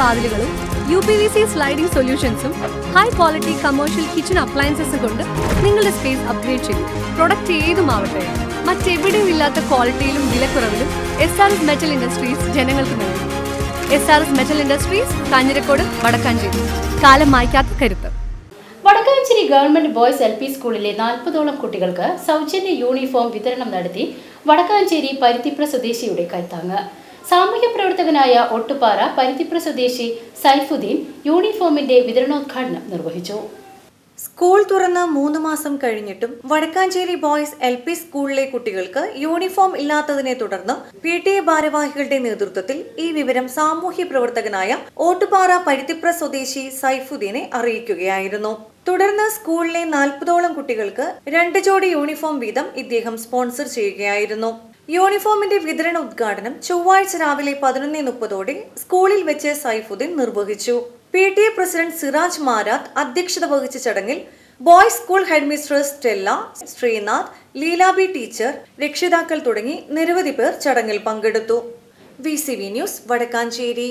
വാതിലുകളും U P V C sliding സൊല്യൂഷൻസും high quality commercial kitchen അപ്ലയൻസസും കൊണ്ട് നിങ്ങളുടെ സ്പേസ് അപ്ഗ്രേഡ് ചെയ്യും പ്രൊഡക്റ്റ് ഏതുമാവട്ടെ മറ്റെവിടെയും ഇല്ലാത്ത ക്വാളിറ്റിയിലും വിലക്കുറവിലും S R S metal industries ജനങ്ങൾക്ക് നൽകും. S R S metal industries Kanjirakode Vadakkanchery. കാലം മായ്ക്കാത്ത കരുത്ത്. Vadakkanchery government boys L P സ്കൂളിലെ നാൽപ്പതോളം കുട്ടികൾക്ക് സൗജന്യ യൂണിഫോം വിതരണം നടത്തി വടക്കാഞ്ചേരി പരുത്തിപ്ര സ്വദേശിയുടെ കൈത്താങ്ങ്. സാമൂഹ്യ പ്രവർത്തകനായ ഒട്ടുപാറ പരുത്തിപ്ര സ്വദേശി സൈഫുദ്ദീൻ യൂണിഫോമിന്റെ വിതരണോദ്ഘാടനം നിർവഹിച്ചു. സ്കൂൾ തുറന്ന് മൂന്ന് മാസം കഴിഞ്ഞിട്ടും വടക്കാഞ്ചേരി ബോയ്സ് എൽ പി സ്കൂളിലെ കുട്ടികൾക്ക് യൂണിഫോം ഇല്ലാത്തതിനെ തുടർന്ന് പി ടി എ ഭാരവാഹികളുടെ നേതൃത്വത്തിൽ ഈ വിവരം സാമൂഹ്യ പ്രവർത്തകനായ ഓട്ടുപാറ പരുത്തിപ്ര സ്വദേശി സൈഫുദ്ദീനെ അറിയിക്കുകയായിരുന്നു. തുടർന്ന് സ്കൂളിലെ നാൽപ്പതോളം കുട്ടികൾക്ക് രണ്ട് ജോഡി യൂണിഫോം വീതം ഇദ്ദേഹം സ്പോൺസർ ചെയ്യുകയായിരുന്നു. യൂണിഫോമിന്റെ വിതരണ ഉദ്ഘാടനം ചൊവ്വാഴ്ച രാവിലെ പതിനൊന്ന് മുപ്പതോടെ സ്കൂളിൽ വെച്ച് സൈഫുദ്ദീൻ നിർവഹിച്ചു. P T A president Siraj Marath അധ്യക്ഷത വഹിച്ച ചടങ്ങിൽ boys school headmistress Stella Srinath Leelabi teacher രക്ഷിതാക്കൾ തുടങ്ങി നിരവധി പേർ ചടങ്ങിൽ പങ്കെടുത്തു. V C V news Vadakkanchery.